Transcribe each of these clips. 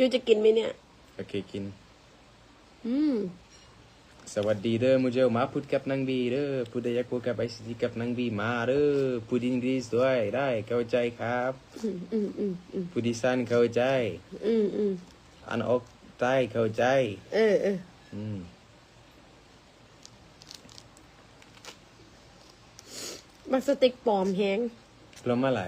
ยูจะกินไหมเนี่ย โอเคกิน อืม สวัสดีเด้อมูเจลมาพูดกับนางบีเด้อพูดได้อยากพูดกับไอซีกับนางบีมาเด้อพูดอังกฤษด้วยได้เข้าใจครับอืมอืมอืมอืมพูดอีสานเข้าใจอืมอืมอันออกใต้เข้าใจ เออเอออืมมาสติกปลอมแฮงปลอมอะไร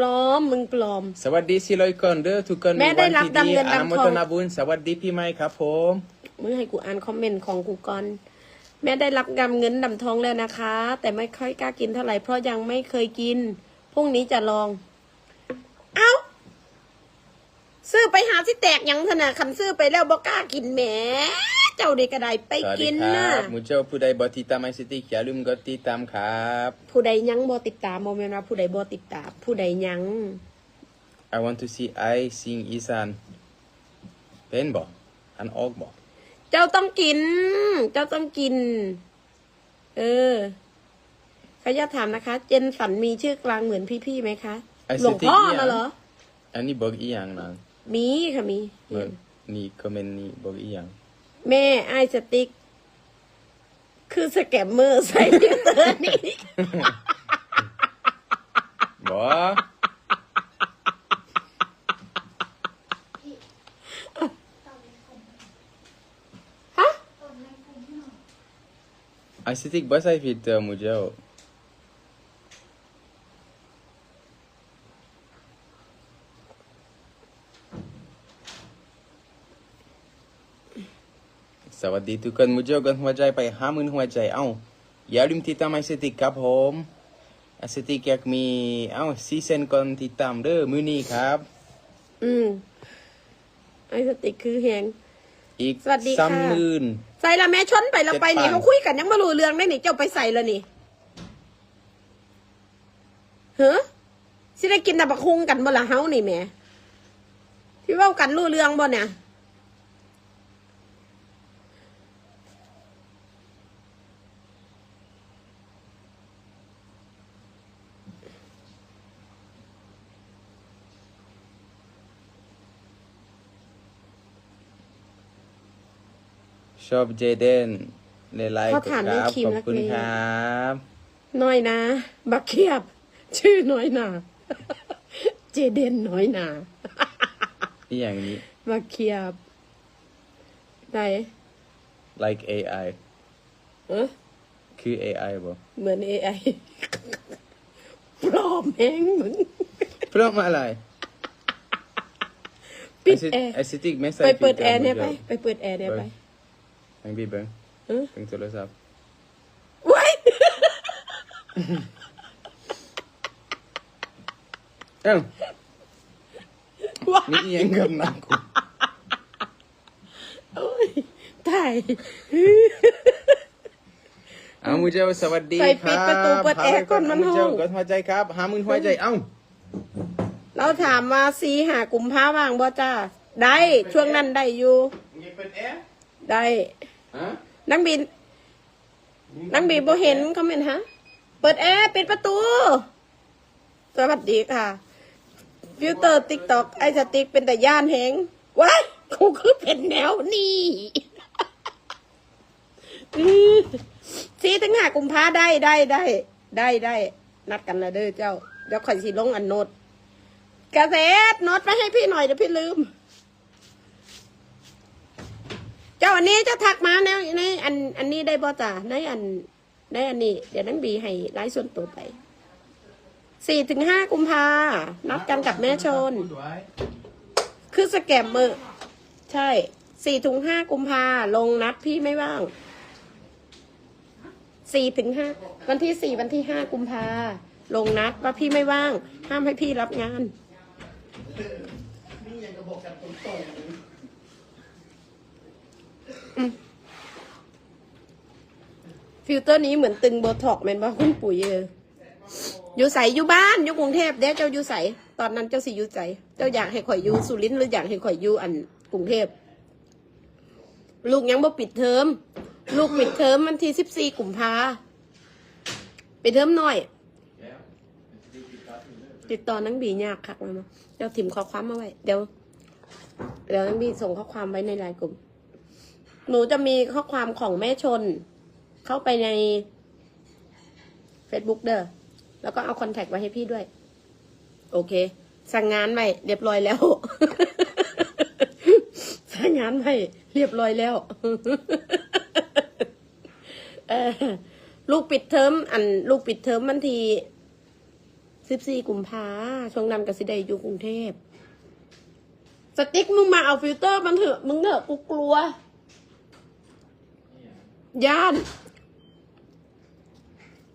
ปลอมมึงปลอม สวัสดีสี่ร้อยคนเด้อทุกคนแม่ได้รับวันที่ดำเงินอดำทองนุโมทนาบุญสวัสดีพี่ไม้ครับผมมึงให้กูอ่านคอมเมนต์ของกูก่อน แม่ได้รับกำเงินดำทองแล้วนะคะ แต่ไม่ค่อยกล้ากินเท่าไหร่เพราะยังไม่เคยกินพรุ่งนี้จะลอง เอ้า ซื้อไปหาสิแตกหยังขนาดคันซื้อไปแล้วบอกล้ากินแหม เจ้าเด็กกระไดไปสวัสกิดีนคนะรับมูเจลผู้ใดบอติดตามไอซีอย่าลืมกดติดตามครับ ผู้ใดยังบ่ติดตามบ่แม่นว่าผู้ใดบ่ติดตาม ผู้ใดยัง I want to see I sing อีสานเป็นบ่อันออกบ่เจ้าต้องกิน เจ้าต้องกิน เออขออนุญาตถามนะคะ เจนสันมีชื่อกลางเหมือนพี่ๆไหมคะหลวงพ่อมาเหรอ อันนี้บอกอีหยังนะมีค่ะมีเบิ่งนี่คอมเมนต์นี่บอกอีหยัง แม่ไอายสติ๊ก คือสแกมเมอร์ใส่ฟิลเตอร์นี่ บ่ ฮะ ไอซิติกบ่ใส่ฟิลเตอร์มูเจ้า สวัสดีทุกคนมูเจ้ากันหัวใจไปห้าหมื่นหัวใจเอ้าอย่าลืมติดตามไอซิติกครับผมไอซิติกอยากมีเอ้าซีเซนก่อนติดตามเด้อมื้อนี้ครับ อืมไอสติ๊กคือแหงอีกสวัสดีค่ะ สามหมื่น ใส่ละแม่ชนไปแล้วไปนี่เจ็ดพัน เขาคุยกันยังไม่รู้เรื่องได้นี่เจ้าไปใส่แล้วนี่เฮ้อสิได้กินแต่บักคุงกันบ่ละเฮานี่แหม่ที่เว้ากันรู้เรื่องบ่เนี่ย ชอบเจเดนในไลฟ์เขาถามคเรื่อรังบครีมขอบรักคุณแร้ ครับน้อยนะ บักเขียบ ชื่อน้อยนาเจเดนน้อยนานี่อย่างนี้ บักเขียบไหน like AI เออคือ AI บ่เหมือนเอไอปลอมแห้งมึง เพราะอะไรปิดแอร์ ไอซิติกไม่ใส่ไปเปิดฟิลแอร์เนี่ยไปบ่ไปเปิดแอร์เนี่ยไป แบงค์บีเบิ้งเออ เบิ้งโทรศัพท์ไว้เอ้าว้ามีอีหยังกับหนักกูโอ้ยตาย เอามูเจ้าสวัสดีใส่คปิรัดบประตูเปิดแอร์ก่อนมันมูเจ้าห้องกดหัวใจครับหาหมื่นหัวใจเอ้าเราถามมาสีหากุมภาว่างบ่จ้าได้ช่วงนั้นได้อยู่มึงเปิดแอร์ ได้ฮะนังบินนังบีบ่เห็นเขาเมนฮะ เปิดแอร์ปิดประตู สวัสดีค่ะ ฟิลเตอร์ติ๊กตอกไอสติ๊กเป็นแต่ย่านแหงว้ายกูคือเป็นแนวนี้อื้อสีถึงหากุมภาได้ได้ได้ได้ได้ นัดกันแล้วเด้อเจ้า เดี๋ยวข่อยสิลงอันโนดกระเซ็ดโนดไปให้พี่หน่อยเดี๋ยวพี่ลืม เจ้าอันนี้เจ้าทักมาในในอันอันนี้ได้บ่จ้าในอันในอันนี้ เดี๋ยวนังบีให้ไลฟ์ส่วนตัวไปสี่ถึงห้ากุมภานัดกันกับแม่ชน คือสแกมเมอร์ใช่สี่ถึงห้ากุมภาลงนัดพี่ไม่ว่างสี่ถึงห้าวันที่สี่วันที่ห้ากุมภาลงนัดว่าพี่ไม่ว่าง ห้ามให้พี่รับงาน ฟิลเตอร์นี้เหมือนตึงโบท็อกแมนว่าคุณปุ๋ยเอออยู่ใสอยู่บ้านอยู่กรุงเทพเด้เจ้าอยู่ใสตอนนั้นเจ้าสิอยู่ใจเจ้าอยากให้ข่อยอยู่สุรินทร์หรืออยากให้ข่อยอยู่อันกรุงเทพลูกยังบ่ปิดเทอมลูกปิดเทอมวันที่สิบสี่กุมภาปิดเทอมหน่อย ติดต่อนังบียากคักมาเนาะเดี๋ยวถิ่มข้อความมาไว้ เดี๋ยว เดี๋ยวมีส่งข้อความไว้ในไลน์กลุ่ม หนูจะมีข้อความของแม่ชน เข้าไปใน Facebook เด้อแล้วก็เอาคอนแทคไว้ให้พี่ด้วย โอเค สั่งงานไว้เรียบร้อยแล้ว สั่งงานไว้เรียบร้อยแล้วลูกปิดเทอมอัน ลูกปิดเทอมวันที่สิบสี่กุมภาช่วงนั้นก็สิได้อยู่กรุงเทพ สติ๊กมึงมาเอาฟิลเตอร์มันเถอะ มึงเถอะกูกลัว ย่าน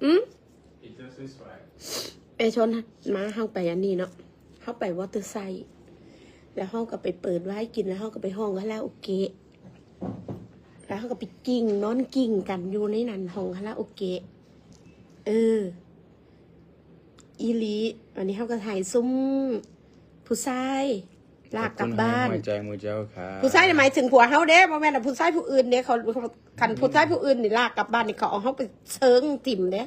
อืมไปชนมาเข้าไปอันนี้เนาะเข้าไปวอเตอร์ไซค์แล้วห้องก็ไปเปิดไว้กินแล้วห้องก็ไปห้องคาราโอเกะแล้วห้องก็ไปกิ้งนอนกิ้งกันอยู่ในนั้นห้องคาราโอเกะเออ อีลีวันนี้เขาก็ถ่ายซุ้มผู้ชาย ลากกลับบ้านขอบคุณให้หัวใจมูเจ้าครับผู้ชายนี่หมายถึงผัวเขาเด้บ่แม่นว่าผู้ชายผู้อื่นเนี่ยเขาเขาคันผู้ชายผู้อื่นนี่ลากกลับบ้านนี่เขาเอาเขาไปเชิงติ่มเด้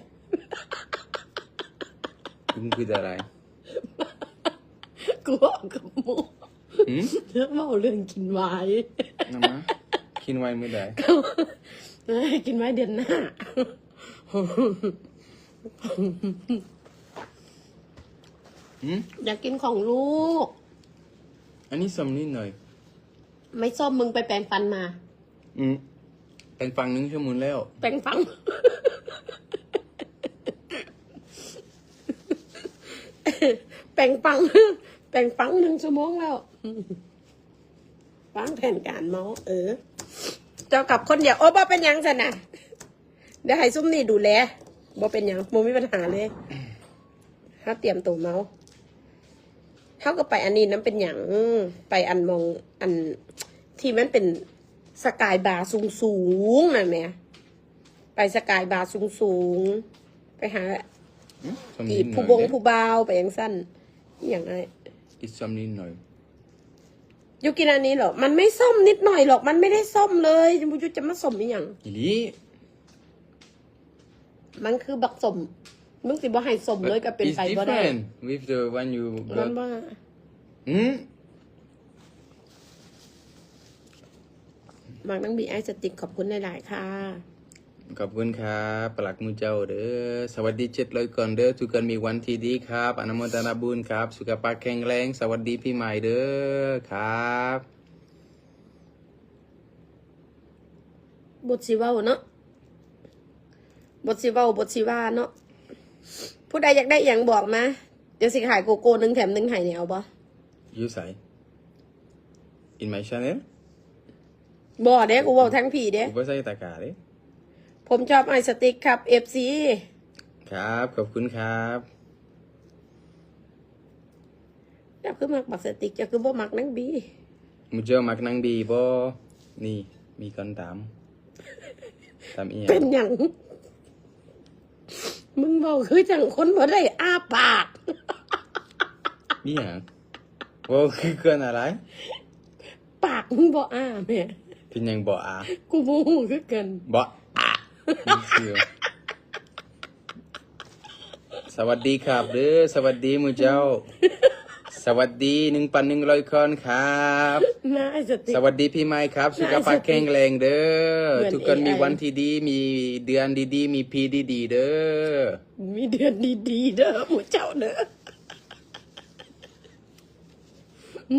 คุณคืออะไรกูบอกกับหมูหืมเรื่องเมาเรื่องกินไว้น้ำมากินไว้ไม่ได้เอ้ยกินไว้เดือนหน้าหืมอยากกินของลูก อันนี้ส้มนิดหน่อย ไม่ส้มมึงไปแปรงฟันมา อืมแปลงฟังหนึ่งชั่วโมงแล้ว แปรงฟันแปรงฟัง แปรงฟังหนึ่งชั่วโมงแล้วฟังแผนการเมาส์เออ เจ้ากับคนเดียวโอ้บ่เป็นหยังสนะเดี๋ยวให้ซุ่มนี่ดูแลบ่เป็นหยังโมมีปัญหาเลยถ้าเตรียมตัวเมาส์ เท่ากับไปอันนี้น้ำเป็นหยังไปอันมองอันที่มันเป็นสกายบาร์สูงสูงๆนั่นแหมไปสกายบาร์สูงสูงๆไปหาอืมส้มอีนิดหน่ผู้อยบงผู้บ่าวไปยังสั้นอหย่างไรอีกส้มนิดหน่อยยูกินอันนี้เหรอ มันไม่ส้มนิดหน่อยหรอก มันไม่ได้ส้มเลยยูยูจะมาส้มอีหยังอีหลีมันคือบักสม มึงสิบ่ให้สมเลยก็เป็น It's ไปบ่ได้ different with the one you มัน got ว่า อืมมักนังบีไอสติกขอบคุณหลาย ๆ ค่ะ ขอบคุณครับปลักมือเจ้าเด้อสวัสดีเจ็ดร้อยก่อนเด้อทุกคนมีวันที่ดีครับอนุโมทนาบุญครับ สุขภาพแข็งแรง สวัสดีพี่ใหม่เด้อครับ บทสิเว้าเนาะบทสิเว้าบทสิว่าเนาะ ผู้ใดอยากได้อย่างบอกมาเดี๋ยวสิขายโกโก้หนึ่งแถมหนึ่งไห้เนี่ยเอาบ่ ยูใส่ in my channel บ่เด้กูเว้าทั้งผีเด้ กูบ่ใส่ตะกร้าเด้ผมชอบไอสติกครับ FC ครับ ขอบคุณครับเจ้าคือมักบักสติกเจ้าคือบ่มักนังบีมือเจ้ามักนั่งดีบ่นี่ มีคนถามถามอีหยัเป็นงหยัง มึงบอกคือจังคนบ่ได้อ้าปากอีหยังว่าคือเกินอะไร ปากมึงบ่อ้าแม่เป็นหยังบ่อากูบ่ฮู้คือกันบ่อานี่คือสวัสดีครับเด้อสวัสดีมือเจ้า สวัสดีหนึ่งพันหนึ่งร้อยคนครับ น่าไอสติกสวัสดีพี่ไม้ครับ สุขภาพแข็งแรงเด้อ เหมือนทุกคน AI มีวันที่ดี มีเดือนดีๆ มีปีดีๆเด้อ มีเดือนดีๆเด้อหมูเจ้าเด้อ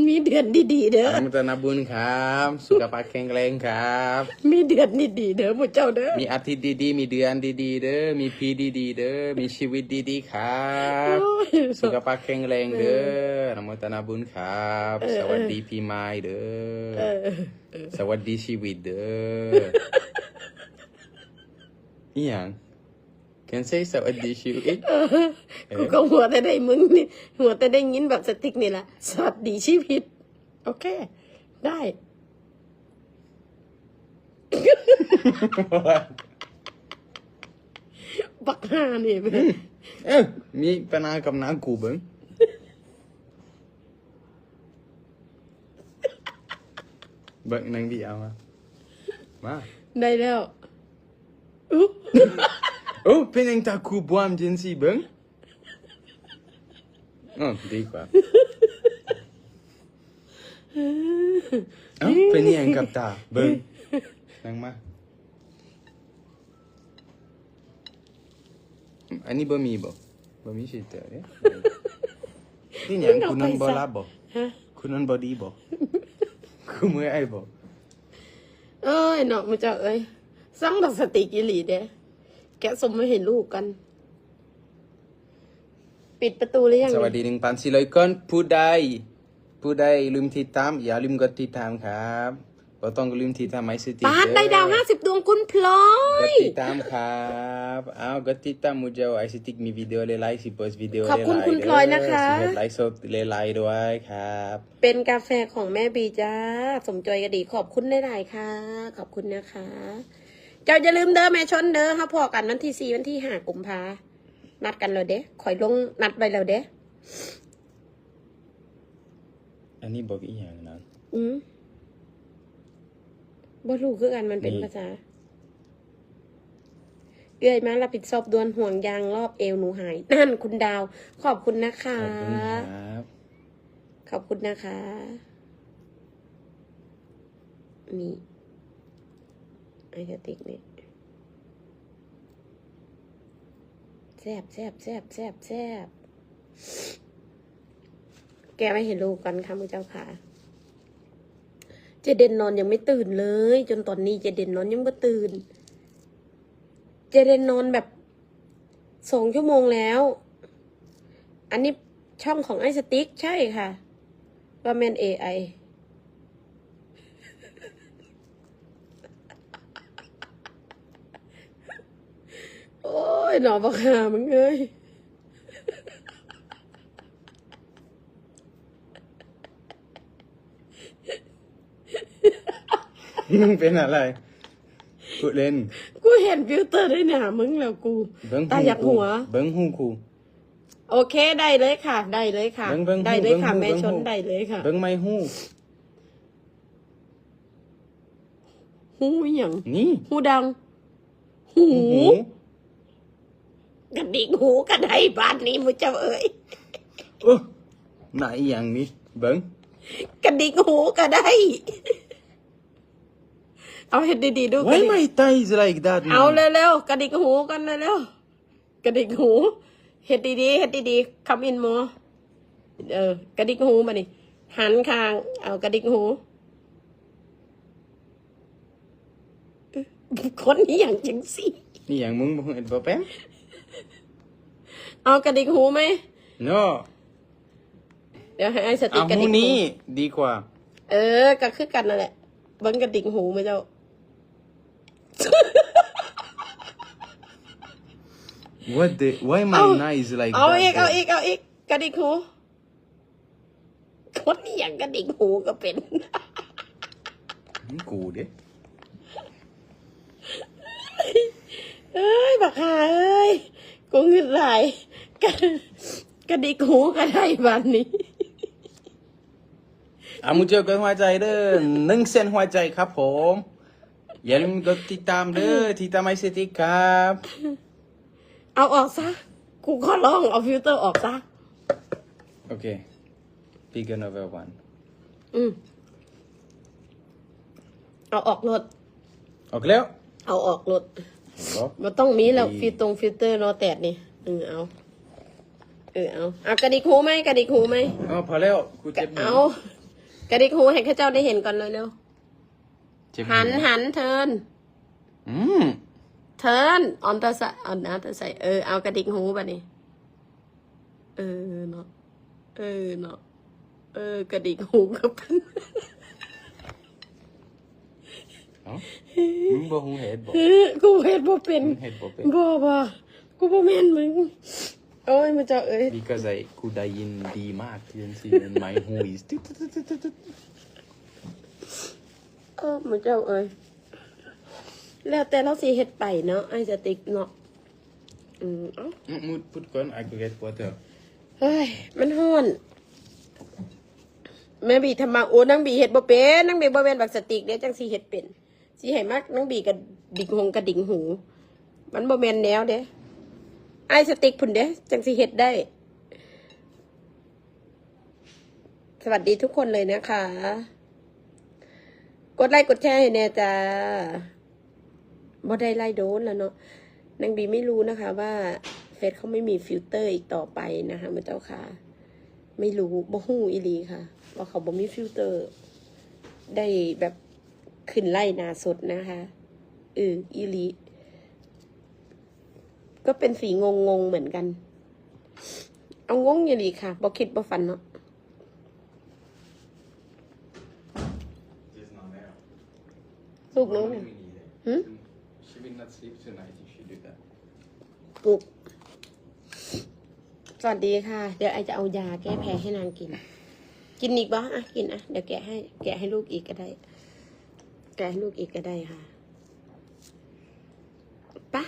มีเดือนดีๆเด้ออนุโมทนาบุญครับ สุขภาพแข็งแรงครับ มีเดือนดีๆเด้อหมูเจ้าเด้อมีอาทิตย์ดีๆ มีเดือนดีๆ เด้อ มีปีดีๆ เด้อ มีชีวิตดีๆ ครับ โอ้ย สุขภาพแข็งแรงเด้ออนุโมทนาบุญครับเออสวัสดีพี่ไม้เด้เอออสวัสดีชีวิตเด้อ อีหยัง can say สวัสดีชีวิตกูก็หัวแต่ได้มึงนี่หัวแต่ได้ยินแบบสติกนี่แหละสวัสดีชีวิต โอเค ได้ บักห้านี่แม่เอ้ามีปัญหากับนางกูเบิ่งเบิ่งนางดีเอามามาได้แล้ว อุ๊บโอ้เป็นยังตาคูบวามจินสิเบิ่งอ๋อดีกว่าเอ้าเป็นอิหยังกับตาเบิ่งนั่งมาอันนี้บ่มีบ่บ่มีชีเตอร์เด้นี่หยังคุณนอนบ่หลับบ่ฮะคุณนอนบ่ดีบ่คุณเมื่อยบ่เอ้ยเนาะมันจะเอ้ยสร้างแบบสติกิริเด้ แกะสมมาเห็นลูกกัน ปิดประตูหรือยังสวัสดี1,400คนผู้ใดผู้ใดลืมติดตามอย่าลืมกดติดตามครับบ่ต้องลืมติดตามไอซีทีปาดได้ดาวห้าสิบดวงคุณพลอกดยติดตามครับอ้าวกดติดตามมูเจ้าไอซีติกมีวิดีโอเลไลฟ์สิโพสต์วิดีโอขอบคุณเลไลฟ์คุณพลอยนะคะสิเฮ็ดไลฟ์สดเลไลฟ์ด้วยครับ เป็นกาแฟของแม่บีจ้าสมจอยกระดีขอบคุณได้หลายๆค่ะ ขอบคุณนะคะ เจ้าอย่าลืมเด้อแม่ชนเด้อเขาพอกันวันที่สี่วันที่ห้ากุมภานัดกันเลยเด้ข่อยลงนัดไปแล้วเด้อันนี้บอกอีหยังนะอืมบ่รู้คือกันมันเป็นนี่ภาษา เอื้อยมารับผิดชอบดวนห่วงยางรอบเอวหนูหาย นั่นคุณดาว ขอบคุณนะคะ ขอบคุณครับ ขอบคุณนะคะ นี่ ไอกระติกนี่แซบแซบแซบแซบแซบแกไม่เห็นลูกกันค่ะมือเจ้าค่ะเจเดนนอนยังไม่ตื่นเลย จนตอนนี้เจเดนนอนยังไม่ตื่น เจเดนนอนแบบสองชั่วโมงแล้ว อันนี้ช่องของไอสติ๊กใช่ค่ะว่าแมนเอไอ โอ้ยหนอบอกหามึงเอ้ยมึงเป็นอะไรกูเล่น กูเห็นฟิลเตอร์ด้วยหนามึงแล้วกูเบิ้งตาอยากหัว เบิ้งหูกู โอเคได้เลยค่ะ ได้เลยค่ะ เบิ่งเบิ่งได้เลยค่ะเบิ่งแม่ชนเบิ่ง ได้เลยค่ะเบิ้งไม่หูหูอหย่างนี่หูดัง หูหู กระดิกหูกระไดบ้านนี้มุเจ้าเอ้ยโอ้ไหนอหย่างนี้เบิ้งกระดิกหูกระไดเอาเห็ดดีๆดูกระ Why ดิก my thighs like that เอา man? เร็วๆกระดิกหูกันเร็วๆกระดิกหูเห็ดดีๆเห็ดดีๆคำอินโมเออกระดิกหูมาดิหันคาง เอากระดิกหูคนนี้อย่างจังสิ นี่อย่างมึงบ่เห็นบ่แป้ง เอากระดิกหูไหม no เดี๋ยวให้ไอ้สติเอากระหูดิกหูนี้ดีกว่า เออก็คือกันนั่นแหละเบิ้งกระดิกหูไหมเจ้า what the why my เอา eyes like เอา that อีกเอา though? อีกเอาอีกกระดิกหูคนนี้อย่างกระดิกหูก็เป็นมึงกูเด้เอ้ยบักหาเอ้ยกูเงินไหลาย กระกระดิกหูก็ได้บันนี้อามูเจอกันหัวใจเด้อหนึ่งเซนหัวใจครับผม อย่าลืมกดติดตามเด้อติดตามไอซีติครับ เอาออกซะ กูขอร้องเอาฟิลเตอร์ออกซะ โอเค pick another one อืมเอาออกรถออกแล้ว เอาออกรถบ่มันต้องมีแล้วดีฟิลตรงฟิลเตอร์รอแตดนี่เออเอา เออเอาเอากระดิกหูไหมกระดิกหูไหมอ๋อพอแล้วกูเจ็บหูเอากระดิกหูให้ข้าเจ้าได้เห็นก่อนเลยเร็วเจ็บหันหันเทินอืมเทินออนตาใส่ออนนาตาใส่เออเอากระดิกหูป่ะนี่เออเนาะเออเนาะเออกระดิกหูก็เป็นเอ้ามึงบ่หูเห็ดบ่เออกูเห็นบ่เป็นมึงเห็ดบ่เป็นบ่บ่กูบ่แม่นมึง โอ้ยมันจะเอ้ย because I กูได้ยินดีมากที่สิ and my หู is ตึ๊ดตึ๊ดตึ๊ดตึ๊ดตึ๊ดเออมันจะเอ้ย แล้วแต่เราสิเฮ็ดไปเนาะไอ้สติ๊กเนาะอืมเอ้าอืม mood put ก่อน I go get water เฮ้ยมันฮ้อนแม่บีทำมาโอ้นางบีเฮ็ดบ่เป็นนางบีบ่เป็นบักสติกเด้จังสิเฮ็ดเป็นสิให้มักนางบีกระดิ่งหงกระดิ่งหู มันบ่แม่นแนวเด้ ไอสติกพุ่นเด้จังสิเฮ็ดได้ สวัสดีทุกคนเลยนะคะ กดไลค์กดแชร์ให้แน่จ้าบ่ได้ไล่โดนแล้วเนาะนางบีไม่รู้นะคะว่าเฟซเขาไม่มีฟิลเตอร์อีกต่อไปนะคะมือเจ้าค่ะ ไม่รู้บ่ฮู้อีลีค่ะว่าเขาบ่มีฟิลเตอร์ ได้แบบขึ้นไล่นาสดนะคะเอออีลี ก็เป็นสีงงงๆเหมือนกัน เอางงอีหลีค่ะบ่คิดบ่ฝันเนาะ She's not there. ลูกน้องน่ะ Hmm? She will not sleep tonight if she do that. ปลุกสวัสดีค่ะ เดี๋ยวไอจะเอายาแก้แพ้ให้นางกิน กินอีกบ่อะกินอะ เดี๋ยวแกะให้ แกะให้ลูกอีกก็ได้ แกะให้ลูกอีกก็ได้ค่ะไปะ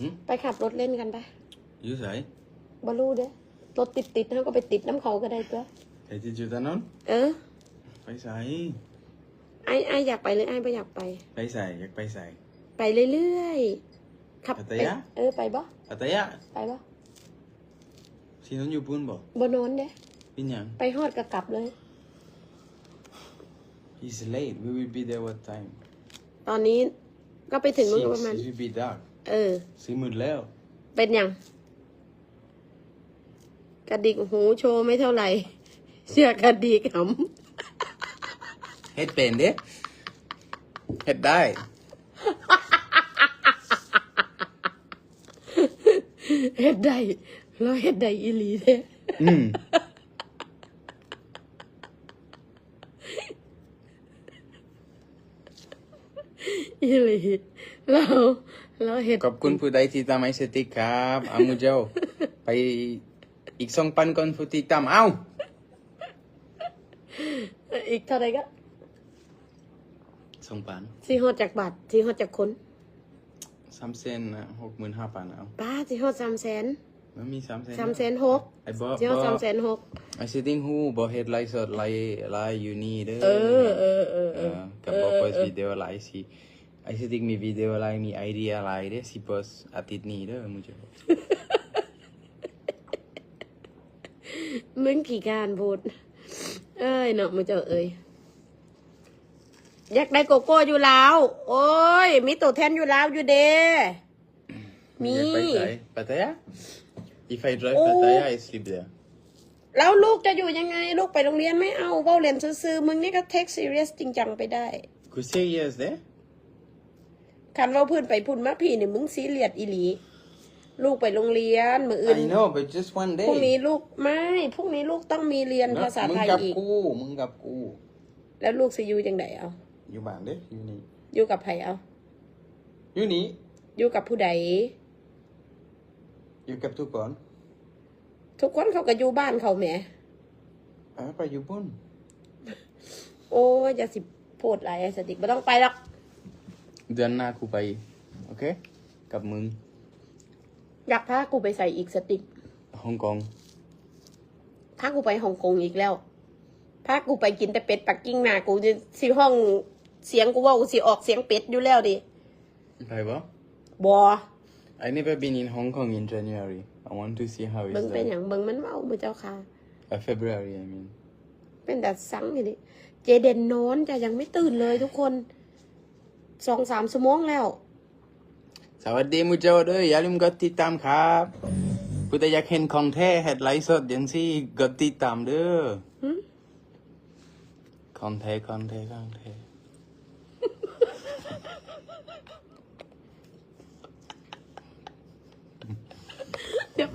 หืมไปขับรถเล่นกันไป You say? บอลูเด้อรถติดติดๆเขาก็ไปติดน้ำเขาก็ได้ตัว Hey, did you turn on? เออไปใส่ไอไออยากไปหรือไอไม่อยากไป ไปใส่อยากไปใส่ไปเรื่อยๆขับพัไปทยา เออไปบ่ปัตยาไปบ่สินอนอยู่ปุ่นบ่บนอนเด้เป็นหยัง ไปฮอดก็กลับเลย He's late we will be there what time ตอนนี้ก็ไปถึงนู่นก็ Six ประมาณ it will be dark เออสิมืดแล้ว เป็นอย่างกระดิกหูโชว์ไม่เท่าไหร่เชื่อกระดิกหเฮ็ดเป็นเด้เฮ็ดได้ำ เฮ็ดได้แล้วเฮ็ดได้อีหลีเด้ อืม อีหลีแล้วแล้วเฮ็ดขอบคุณผู้ใดที่ตามไอสติกครับอามูเจ้าไปอีกสองพันคนผู้ที่ตามเอ้าอีกเท่าไหร่ก็สองพันสีฮอดจากบาทสีฮอดจากคนสามเซนนะหกหมื่นห้าพันเอาป้าสีฮอดสามแสน มันมีสามเซนสามแสนหกไอ้บ่สีฮอดบ่สามแสนหกไอสติงฮูบ่เฮ็ดไลฟ์สดไลฟ์ไลฟ์อยู่นี่เด้อเออเออเออเอเอออกับบ่โพสต์วิดีโอไลฟ์สิไอสติงมีวิดีโอไลฟ์มีไอเดียไลฟ์เด้อสิโพสต์อาทิตย์นี้เด้อมูเจ้ามึงขี่การพูดเอ้ยเนาะมึงเจ้าเอ้ยอยากได้โกโก้อยู่แล้ว โอ้ย มีตัวแทนอยู่แล้วอยู่เด้มีอยากไปไหนปัตยา If I drive โอ้ Pattaya I sleep there แล้วลูกจะอยู่ยังไง ลูกไปโรงเรียนไม่เอาเว้าเรียนซื่อๆมึงนี่ก็เทคซีเรียสจริงจังไปได้ Could say yes there คันเว่าพื้นไปพุ่นมาพี่เนี่ยมึงซีเรียสอีหลี ลูกไปโรงเรียนมืออื่น I know but just one พรุ่งนี้ day ลูกไม่พรุ่งนี้ลูกต้องมีเรียนภาษามึไทงยกับอีก กูมึงกับกูแล้วลูกสิอยู่จังไดเอา อยู่บ้านเด้ออยู่นี่อยู่กับไผเอา อยู่นี่อยู่กับผู้ใด อยู่กับทุกคน ทุกคนเขาก็อยู่บ้านเขาแหมเออไปอยู่ปุ่นโอ้ยอย่าสิโพดหลายไอ้สติกไม่ต้องไปหรอก เดือนหน้ากูไป โอเค กับมึง อยากพากูไปใส่อีกสติกฮ่องกงพากูไปฮ่องกงอีกแล้วพากูไปกินแต่เป็ดปักกิ่งหนากูจะสิห้องเสียงกูเว่ากูสิออกเสียงเป็ดอยู่แล้วดิไปบ่บอ I never been in Hong Kong in January I want to see how เบิ่ง it's เป็นอ there ย่างเบิ่งมันเมามือเจ้าค่ะ uh, February I mean เป็นแต่สังนี่ดิเจเดนนอนจะยังไม่ตื่นเลยทุกคนสองสามชั่วโมงแล้ว สวัสดีมูเจ้าเด้ออย่าลืมกดติดตามครับผู้ใดอยากเห็นของแท้เฮ็ดไลฟ์สดอย่างซี่กดติดตามเด้อหึ ของแท้ของแท้ของแท้ เดี๋ย